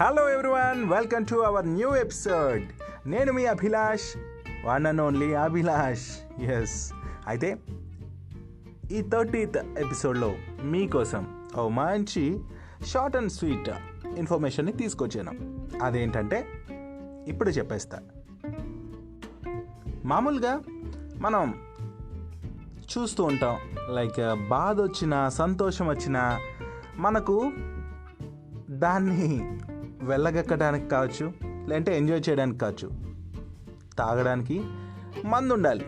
Hello everyone welcome to our new episode నేను మీ Abhilash one and only Abhilash. Yes అయితే ఈ thirtieth ఎపిసోడ్లో మీకోసం ఓ మంచి షార్ట్ అండ్ స్వీట్ ఇన్ఫర్మేషన్ని తీసుకొచ్చాను. అదేంటంటే ఇప్పుడు చెప్పేస్తా. మామూలుగా మనం చూస్తూ ఉంటాం లైక్ బాధ వచ్చినా సంతోషం వచ్చినా మనకు దాన్ని వెళ్ళగక్కడానికి కావచ్చు లేదంటే ఎంజాయ్ చేయడానికి కావచ్చు. తాగడానికి మందు ఉండాలి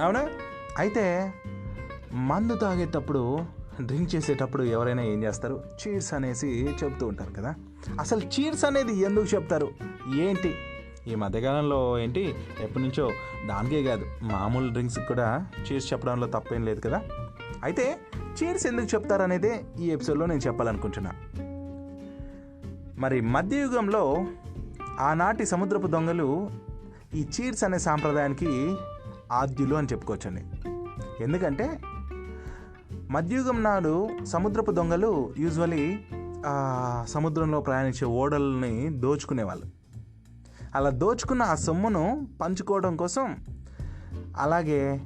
అవునా? అయితే మందు తాగేటప్పుడు డ్రింక్ చేసేటప్పుడు ఎవరైనా ఏం చేస్తారు? చీర్స్ అనేసి చెప్తూ ఉంటారు కదా. అసలు చీర్స్ అనేది ఎందుకు చెప్తారు? ఏంటి? ఈ మధ్యకాలంలో ఏంటి? ఎప్పటి నుంచో దానికే కాదు మామూలు డ్రింక్స్ కూడా చీర్స్ చెప్పడంలో తప్పేం లేదు కదా. అయితే చీర్స్ ఎందుకు చెప్తారనేదే ఈ ఎపిసోడ్లో నేను చెప్పాలనుకుంటున్నా. మరి మధ్యయుగంలో ఆనాటి సముద్రపు దొంగలు ఈ చీర్స్ అనే సాంప్రదాయానికి ఆద్యులు అని చెప్పుకోవచ్చండి. ఎందుకంటే మధ్యయుగం నాడు సముద్రపు దొంగలు యూజువలీ సముద్రంలో ప్రయాణించే ఓడల్ని దోచుకునేవాళ్ళు. అలా దోచుకున్న ఆ సొమ్మును పంచుకోవడం కోసం అలాగే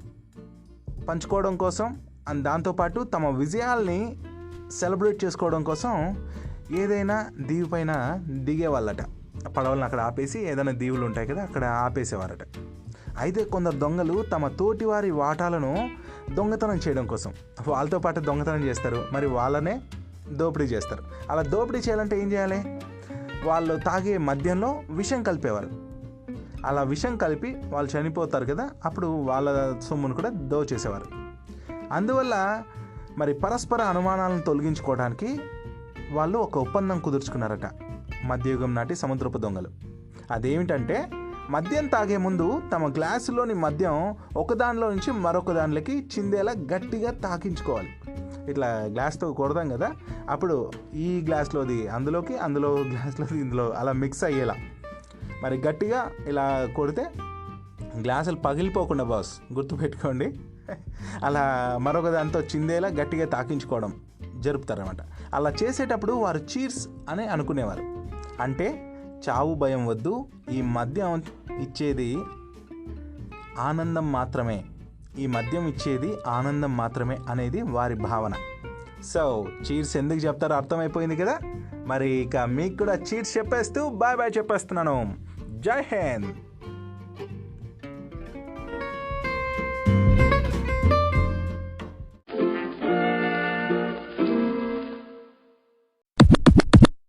పంచుకోవడం కోసం అండ్ దాంతోపాటు తమ విజయాల్ని సెలబ్రేట్ చేసుకోవడం కోసం ఏదైనా దీవి పైన దిగేవాళ్ళట. పడవలను అక్కడ ఆపేసి ఏదైనా దీవులు ఉంటాయి కదా అక్కడ ఆపేసేవారట. అయితే కొందరు దొంగలు తమ తోటివారి వాటాలను దొంగతనం చేయడం కోసం వాళ్ళతో పాటు దొంగతనం చేస్తారు. మరి వాళ్ళనే దోపిడీ చేస్తారు. అలా దోపిడీ చేయాలంటే ఏం చేయాలి? వాళ్ళు తాగే మద్యంలో విషం కలిపేవారు. అలా విషం కలిపి వాళ్ళు చనిపోతారు కదా అప్పుడు వాళ్ళ సొమ్మును కూడా దోచేసేవారు. అందువల్ల మరి పరస్పర అనుమానాలను తొలగించుకోవడానికి వాళ్ళు ఒక ఒప్పందం కుదుర్చుకున్నారట. మధ్యయుగం నాటి సముద్రపు దొంగలు. అదేమిటంటే మద్యం తాగే ముందు తమ గ్లాసులోని మద్యం ఒకదానిలో నుంచి మరొక దానిలోకి చిందేలా గట్టిగా తాకించుకోవాలి. ఇట్లా గ్లాస్తో కొడదాం కదా అప్పుడు ఈ గ్లాస్లోది అందులోకి అందులో గ్లాస్లోది ఇందులో అలా మిక్స్ అయ్యేలా. మరి గట్టిగా ఇలా కొడితే గ్లాసులు పగిలిపోకుండా బాస్ గుర్తుపెట్టుకోండి. అలా మరొక దాంతో చిందేలా గట్టిగా తాకించుకోవడం. జరుపుతారనమాట అలా చేసేటప్పుడు వారు చీర్స్ అని అనుకునేవారు. అంటే చావు భయం వద్దు ఈ మద్యం ఇచ్చేది ఆనందం మాత్రమే ఈ మద్యం ఇచ్చేది ఆనందం మాత్రమే అనేది వారి భావన. సో చీర్స్ ఎందుకు చెప్తారో అర్థమైపోయింది కదా? మరి ఇక మీకు కూడా చీర్స్ చెప్పేస్తూ బాయ్ బాయ్ చెప్పేస్తున్నాను. జై హింద్!